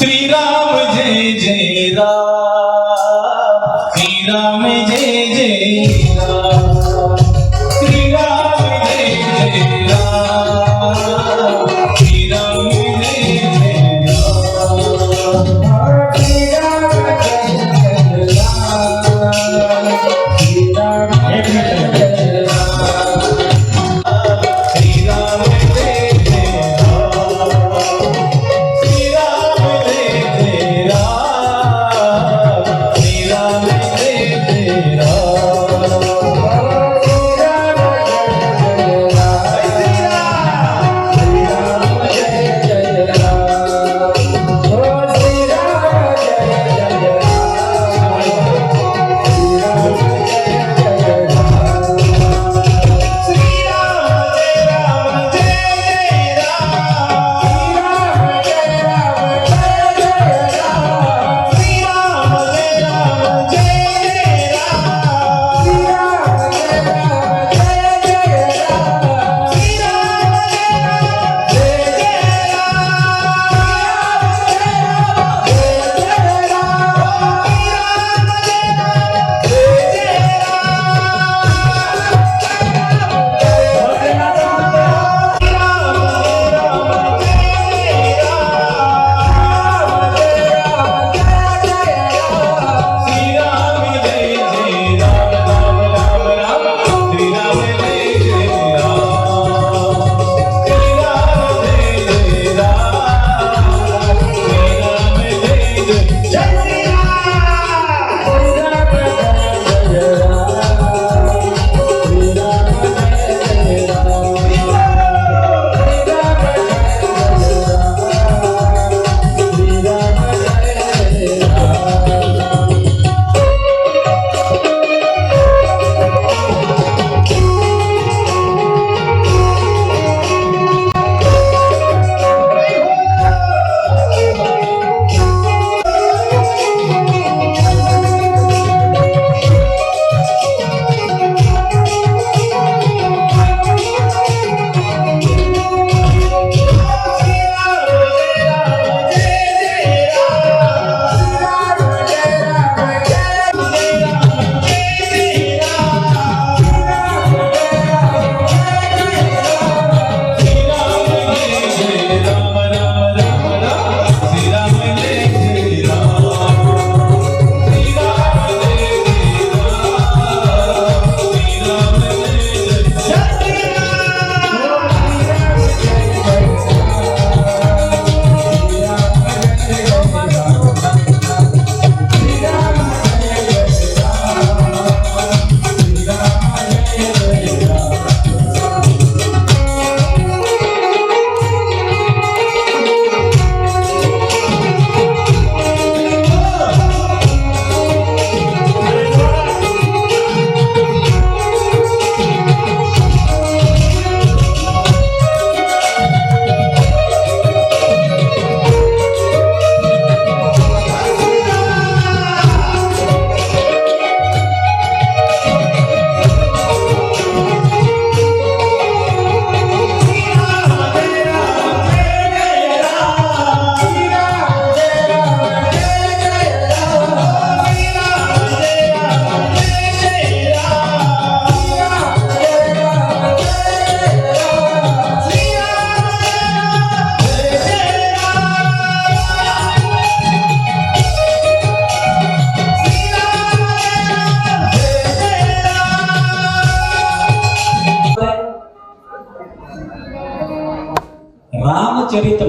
श्रीराम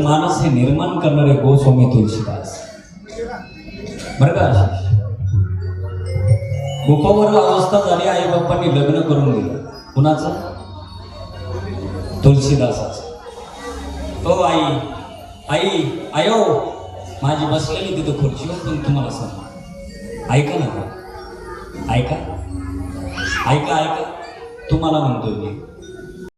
माणूस हे निर्माण करणारे गोस्वामी तुलसीदास. बरं का? गोपावर अवस्था झाली आई बाप्पांनी लग्न करून दिलं. कुणाचं? तुलसीदासाच. ओ हो, आई. आई आयो. माझी बसलेली तिथं खुर्चीवर पण तुम्हाला सांग ऐका ना ऐका. ऐका ऐका. तुम्हाला म्हणतो मी.